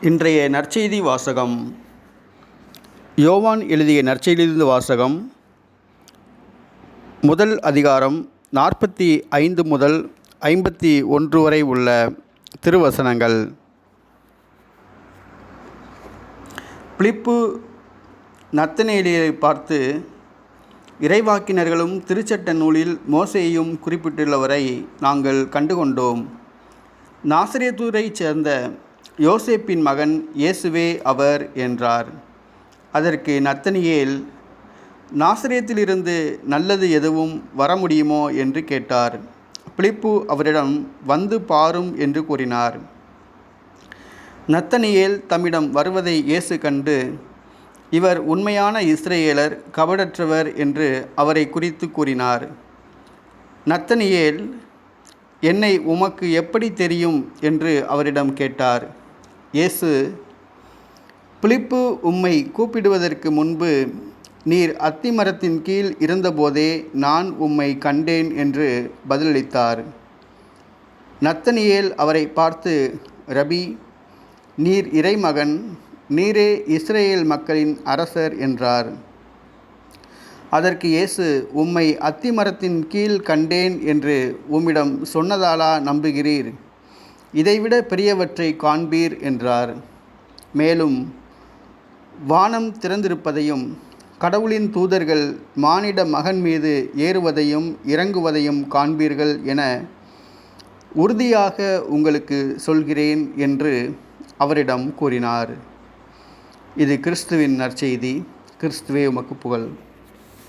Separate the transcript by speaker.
Speaker 1: இன்றைய நற்செய்தி வாசகம். யோவான் எழுதிய நற்செய்தியிலிருந்து வாசகம். முதல் அதிகாரம் நாற்பத்தி ஐந்து முதல் ஐம்பத்தி ஒன்று வரை உள்ள திருவசனங்கள். பிலிப்பு நத்தனேலியை பார்த்து இறைவாக்கினர்களும் திருச்சட்ட நூலில் மோசையையும் குறிப்பிட்டுள்ளவரை நாங்கள் கண்டுகொண்டோம். நாசிரியத்தூரைச் சேர்ந்த யோசேப்பின் மகன் இயேசுவே அவர் என்றார். அதற்கு நத்தனியேல் நாசிரியத்திலிருந்து நல்லது எதுவும் வர முடியுமோ என்று கேட்டார். பிலிப்பு அவரிடம் வந்து பாரும் என்று கூறினார். நத்தனியேல் தம்மிடம் வருவதை இயேசு கண்டு இவர் உண்மையான இஸ்ரேலர் கபடற்றவர் என்று அவரை குறித்து கூறினார். நத்தனியேல் என்னை உமக்கு எப்படி தெரியும்? என்று அவரிடம் கேட்டார். இயேசு பிலிப்பு உம்மை கூப்பிடுவதற்கு முன்பு நீர் அத்திமரத்தின் கீழ் இருந்தபோதே நான் உம்மை கண்டேன் என்று பதிலளித்தார். நத்தனியேல் அவரை பார்த்து ரபி நீர் இறைமகன் நீரே இஸ்ரேல் மக்களின் அரசர் என்றார். அதற்கு இயேசு உம்மை அத்திமரத்தின் கீழ் கண்டேன் என்று உம்மிடம் சொன்னதாலா நம்புகிறீர்? இதைவிட பெரியவற்றை காண்பீர் என்றார். மேலும் வானம் திறந்திருப்பதையும் கடவுளின் தூதர்கள் மானிட மகன் மீது ஏறுவதையும் இறங்குவதையும் காண்பீர்கள் என உறுதியாக உங்களுக்கு சொல்கிறேன் என்று அவரிடம் கூறினார். இது கிறிஸ்துவின் நற்செய்தி. கிறிஸ்துவே உமக்கு புகழ்.